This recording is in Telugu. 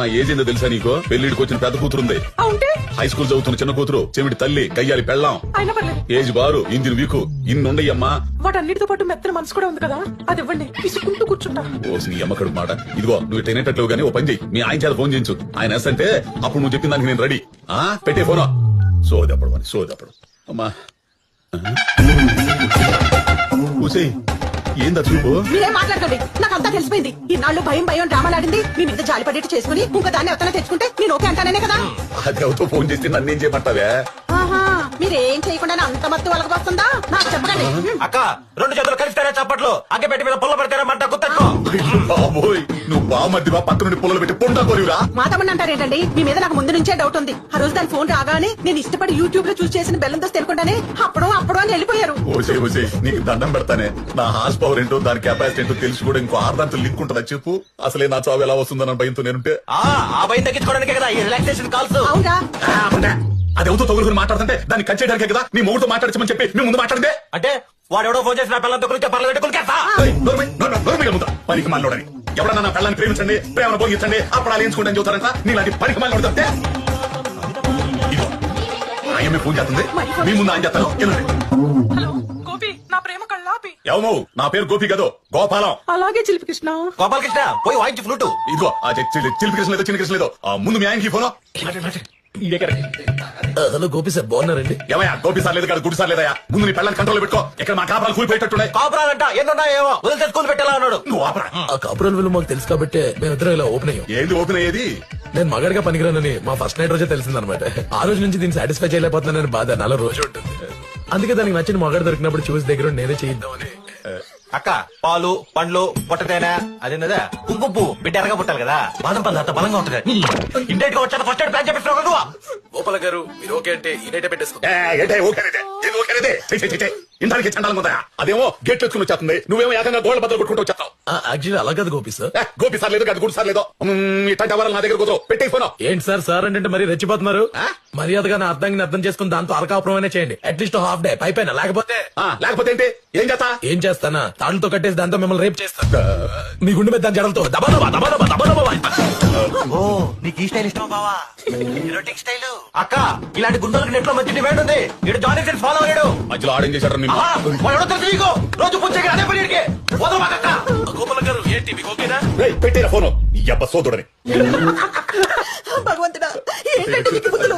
మా ఏజ్ ఏందో తెలుసా నీకో? పెళ్ళిడికి వచ్చిన పెద్ద కూతురుంది. ఉంటే? హై స్కూల్ చదువుతున్న చిన్న కూతురు చెవిటి తల్లి కయ్యాలి పెళ్ళాం. ఏజ్ బారు ఇంజిన్ వీకు ఇన్నుండయ్యమ్మా. వాటన్నిటితో పాటు మెత్తన మనసు కూడా ఉంది కదా? అది ఇవ్వండి కూర్చుంటా. ఓ నీ అమ్మ కడుపు మాట. ఇదిగో నువ్వు తినేటట్లు గానీ ఓ పని మీ ఆయన చేత ఫోన్ చేయించు. ఆయన ఎస్ అంటే అప్పుడు నువ్వు చెప్పిన దానికి నేను రెడీ. ఆ? పెట్టే ఫోన్. సోదప్పుడు అని సోదప్పుడు అమ్మా. ఏందా చూపు మీరేం మాట్లాడకండి. నాకు అంతా తెలిసిపోయింది. ఇన్నాళ్ళు భయం భయం డ్రామాలాడింది మీ మీద జాలి పడేట్టు చేసుకుని ఇంకో దాన్ని ఎవరైనా తెచ్చుకుంటే నేను ఓకే అంటానే కదా? అది ఎవరితో ఫోన్ చేస్తే నన్ను ఏం చేయమంటావే? ఆహా మీరేం చేయకుండా అంత మత్తు వాళ్ళకి వస్తుందా? నాకు చెప్పకండి. అక్క రెండు చేతులు కలిస్తేనే చప్పట్లు. అగ్గ పెట్టి మీద పుల్ల పెడితేనే మంట బాబోయ్ నువ్వు బామర్దివా పక్క నుండి పొలలు పెట్టి పొండా మా తమ్ముడు అంటారేంటండి మీ మీద నాకు ముందు నుంచే డౌట్ ఉంది. ఆ రోజు దాని ఫోన్ రాగానే నేను ఇష్టపడి యూట్యూబ్లో చూసి చేసిన బెల్లం దోశ తినకుండానే అప్పుడు అప్పుడు అని వెళ్ళిపోయారు. ఓసే ఓసే నీకు దండం పెడతానే. నా హార్స్ పవర్ ఏంటో దాని కెపాసిటీ ఏంటో తెలిసి కూడా ఇంకో ఆర్దాంతో లింక్ ఉంటుందా చెప్పు? అసలే నా చావు ఎలా వస్తుందన్న భయంతో నేనుంటే. ఆ ఆ భయం తగ్గించుకోవడానికే కదా ఈ రిలాక్సేషన్ కాల్స్ అవునా. అది ఎవరితో తగులుకుని మాట్లాడుతుంటే దాన్ని కట్ చేయడానికే కదా నీ మూడుతో మాట్లాడచ్చమని చెప్పి మీ ముందు మాట్లాడితే అంటే వాడు ఎవడో ఫోన్ చేసిన పిల్లలతో కులికే పర్లేదు కులికేస్తా పనికి మాలోడని ఎవడన్నా నా పిల్లని ప్రేమించండి ప్రేమను భోగించండి అప్పుడు అలా ఎంచుకుంటే చూతారంట నీలాంటి పనికి మాలోడు తప్పితే ఇదిగో ఆయమ్మ ఫోన్ చేస్తుంది. మీ ముందు ఆయన చేస్తాను. హలో గోపి నా ప్రేమ కళ్ళాపి. ఏమో నా పేరు గోపి కదో? గోపాలం. అలాగే చిలిపి కృష్ణ గోపాలకృష్ణ పోయి వాయించి ఫ్లూటు. ఇదిగో ఆ చి- చి- చిలిపి కృష్ణ లేదో చిన్న కృష్ణ లేదో. ఆ ముందు మీ ఆయనకి ఫోన్. హలో గోపి సార్ బాగున్నారండి? ఏమయ్యా గోపి సార్ లేదు కదా గుడి సార్ లేదయా ముందు నీ పిల్లల్ని కంట్రోల్ పెట్టుకో. ఇక్కడ మా కాపురాలు కూలిపోయేటట్టున్నాయి? కాపురాలంట ఎన్నున్నాయేమో వదిలితే స్కూల్ పెట్టేలా ఉన్నాడు. నువ్వు ఆపరా. ఆ కాపురాల విలువ మాకు తెలుసు కాబట్టి మేమిద్దరం ఇలా ఓపెన్ అయ్యాం. ఏంది ఓపెన్ అయ్యేది? నేను మగాడిగా పనికిరానని మా ఫస్ట్ నైట్ రోజే తెలిసిందనమాట. ఆ రోజు నుంచి దీన్ని సాటిస్ఫై చేయలేకపోతున్నానని బాధ నాలో రోజు ఉంటుంది. అందుకే దానికి నచ్చిన మగాడు దొరికినప్పుడు చూసి దగ్గర నేనే చేయిద్దామని అక్క పాలు పండ్లు పొట్టతేనా అదేందా కుంకుమ బిడ్డ ఎరగా పుట్టాలి కదా. బాదం పళ్ళు అంత బలంగా ఉంటది. ఇంటికి వచ్చాక ఫస్ట్ ఎయిడ్ ప్లాన్ చెప్పిస్తున్నావు. గోపాల గారు మీరు ఓకే అంటే ఈ నైటే పెట్టేసుకో ఇంటానికి చండాలం ఉందా? అదేమో గేట్లు ఎత్తుకుని వచ్చేస్తుంది. నువ్వేమో ఏకంగా గోల్డ్ బద్దలు కొట్టుకుంటూ వచ్చేస్తావు. యాక్చువల్లీ అలా కాదు గోపి సార్. ఏ, గోపి సార్ లేదు కదా గుడి సార్ లేదో. మ్మ్, ఇట్లాంటి ఎవరు నా దగ్గర కూర్చో పెట్టే ఫోన్ ఏంటి సార్ సార్ అంటే మరి రెచ్చిపోతున్నారు? ఆ? మర్యాదగా నా అర్థాన్ని అర్థం చేసుకుని దాంతో అరకాపురమైనా చేయండి. అట్లీస్ట్ హాఫ్ డే పైపైన లేకపోతే లేకపోతే ఏంటి? ఏం చేస్తా? ఏం చేస్తానా? తాళ్ళతో కట్టేసి దాంతో మిమ్మల్ని రేపు చేస్తా. మీ గుండె మీద దాని జడలతో. దబా దబా దబా దబా దబా దబా. ఓ నీకు ఈ స్టైల్ ఇష్టం బావా? Erotic style. అక్క ఇలాంటి గుండెలకు నెట్లో మంచి డిమాండ్ ఉంది. ఇటు జానీ సెన్స్ ఫాలో అయ్యాడు. మధ్యలో ఆడేం చేశారు ఎవడో తెలుసు నీకు? రోజు పుచ్చగా అదే పని ఇడికి వదలమాకక్క గోపాల గారు ఏంటి మీకు ఓకేనా? రేయ్, పెట్టేరా ఫోను. ఈ అబ్బ సోదరుడని. భగవంతుడా ఏంటంటే నీకు బుద్ధులు?